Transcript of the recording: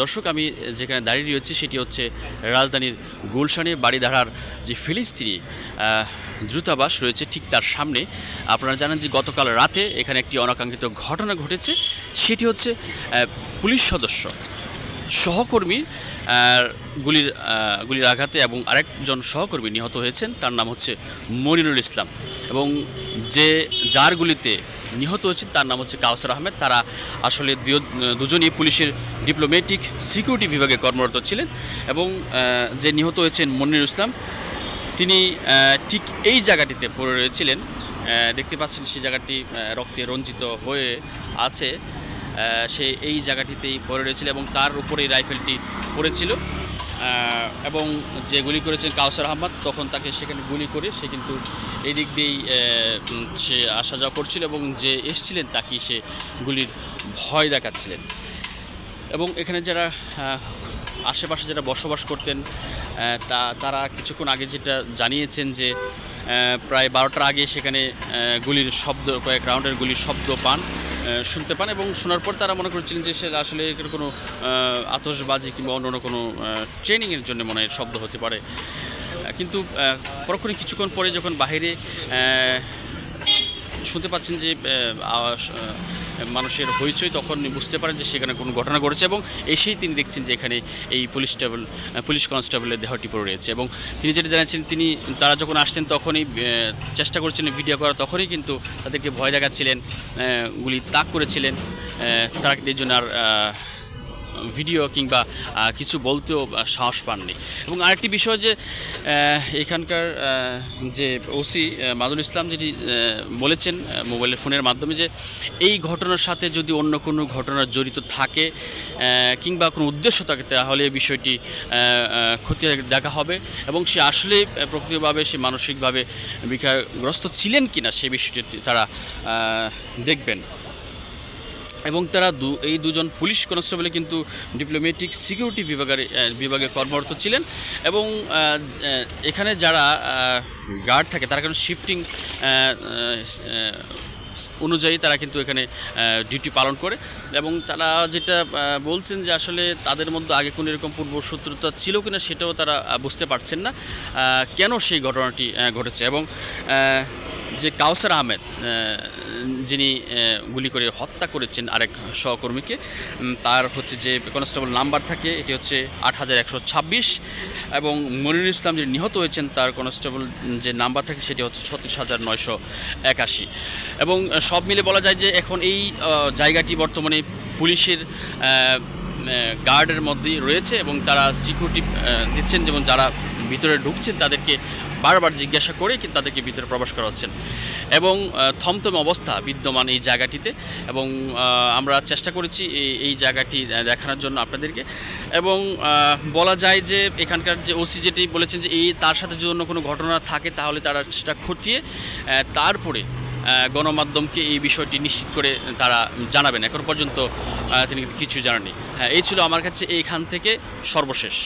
দর্শক, আমি যেখানে দাঁড়িয়ে রয়েছি সেটি হচ্ছে রাজধানীর গুলশানে বাড়িধারার যে ফিলিস্তিনি দ্রুতাবাস রয়েছে ঠিক তার সামনে। আপনারা জানেন যে গতকাল রাতে এখানে একটি অনাকাঙ্ক্ষিত ঘটনা ঘটেছে। সেটি হচ্ছে পুলিশ সদস্য সহকর্মী গুলির গুলির আঘাতে এবং আরেকজন সহকর্মী নিহত হয়েছেন, তার নাম হচ্ছে মনিরুল ইসলাম। এবং যে, যার গুলিতে নিহত হয়েছে তার নাম হচ্ছে কাউসার আহমেদ। তারা আসলে দুজনই পুলিশের ডিপ্লোম্যাটিক সিকিউরিটি বিভাগে কর্মরত ছিলেন এবং যে নিহত হয়েছেন মনিরুল ইসলাম, তিনি ঠিক এই জায়গাটিতে পড়ে রয়েছিলেন। দেখতে পাচ্ছেন সেই জায়গাটি রক্তে রঞ্জিত হয়ে আছে। সে এই জায়গাটিতেই পড়ে রয়েছিল এবং তার উপরেই রাইফেলটি পড়েছিল। এবং যে গুলি করেছেন কাউসার আহমদ, তখন তাকে সেখানে গুলি করে সে কিন্তু এই দিক দিয়েই সে আসা যাওয়া করছিল এবং যে এসছিলেন তাকে সে গুলির ভয় দেখাচ্ছিলেন। এবং এখানে যারা আশেপাশে যারা বসবাস করতেন তা, তারা কিছুক্ষণ আগে যেটা জানিয়েছেন যে প্রায় বারোটার আগে সেখানে গুলির শব্দ, কয়েক রাউন্ডের গুলির শব্দ পান। শুনতে পান এবং শোনার পর তারা মনে করছিলেন যে সে আসলে এর কোনো আতসবাজি কিংবা অন্য অন্য কোনো ট্রেনিংয়ের জন্য মনে হয় শব্দ হতে পারে। কিন্তু পরক্ষণে কিছুক্ষণ পরে যখন আহ, শুনতে পাচ্ছেন যে মানুষের হইচই তখন বুঝতে পারেন যে সেখানে কোনো ঘটনা ঘটেছে এবং এসেই তিনি দেখছেন যে এখানে এই পুলিশ টেবল পুলিশ কনস্টেবলের দেহটি পড়ে রয়েছে এবং তিনি যেটা জানাচ্ছেন, তিনি, তারা যখন আসছেন তখনই চেষ্টা করছিলেন ভিডিও করা, তখনই কিন্তু তাদেরকে ভয় দেখাচ্ছিলেন গুলি তাক করেছিলেন তার জন্য আর ভিডিও কিংবা কিছু বলতেও সাহস পাননি। এবং আরেকটি বিষয় যে এখানকার যে ওসি মাদুল ইসলাম আহ, বলেছেন মোবাইলের ফোনের মাধ্যমে যে এই ঘটনার সাথে যদি অন্য কোনো ঘটনা জড়িত থাকে কিংবা কোনো উদ্দেশ্য থাকে তাহলে এই বিষয়টি আহ, দেখা হবে। এবং সে আসলে প্রকৃতভাবে সে মানসিকভাবে বিকারগ্রস্ত ছিলেন কিনা সে বিষয়টি তারা দেখবেন। এবং তারা দু, এই দুজন পুলিশ কনস্টেবলে কিন্তু ডিপ্লোমেটিক সিকিউরিটি বিভাগের বিভাগে কর্মরত ছিলেন এবং এখানে যারা গার্ড থাকে তারা কিন্তু শিফটিং অনুযায়ী তারা কিন্তু এখানে ডিউটি পালন করে এবং তারা যেটা বলছেন যে আসলে তাদের মধ্যে আগে কোনো এরকম পূর্বশত্রুতা ছিল কিনা সেটাও তারা বুঝতে পারছেন না কেন সেই ঘটনাটি ঘটেছে এবং যে কাউসার আহমেদ যিনি গুলি করে হত্যা করেছেন আরেক সহকর্মীকে তার হচ্ছে যে কনস্টেবল নাম্বার থাকে, এটি হচ্ছে আট হাজার একশো ছাব্বিশ এবং মনিরুল ইসলাম যিনি নিহত হয়েছেন, তার কনস্টেবল যে নাম্বার থাকে সেটি হচ্ছে ছত্রিশ হাজার নয়শো একাশি। এবং সব মিলে বলা যায় যে এখন এই জায়গাটি বর্তমানে পুলিশের গার্ডের মধ্যেই রয়েছে এবং তারা সিকিউরিটি দিচ্ছেন। যেমন যারা ভিতরে ঢুকছেন, তাদেরকে বারবার জিজ্ঞাসা করে কিন্তু তাদেরকে ভিতরে প্রবেশ করা হচ্ছেন এবং থমথমে অবস্থা বিদ্যমান এই জায়গাটিতে এবং আমরা চেষ্টা করেছি এই এই জায়গাটি দেখানোর জন্য আপনাদেরকে। এবং বলা যায় যে এখানকার যে ওসি যেটি বলেছেন যে এই তার সাথে যদি অন্য কোনো ঘটনা থাকে তাহলে তারা সেটা খতিয়ে তারপরে গণমাধ্যমকে এই বিষয়টি নিশ্চিত করে তারা জানাবেন। এখন পর্যন্ত তিনি কিছু জানাননি। হ্যাঁ এই ছিল আমার কাছে এইখান থেকে সর্বশেষ।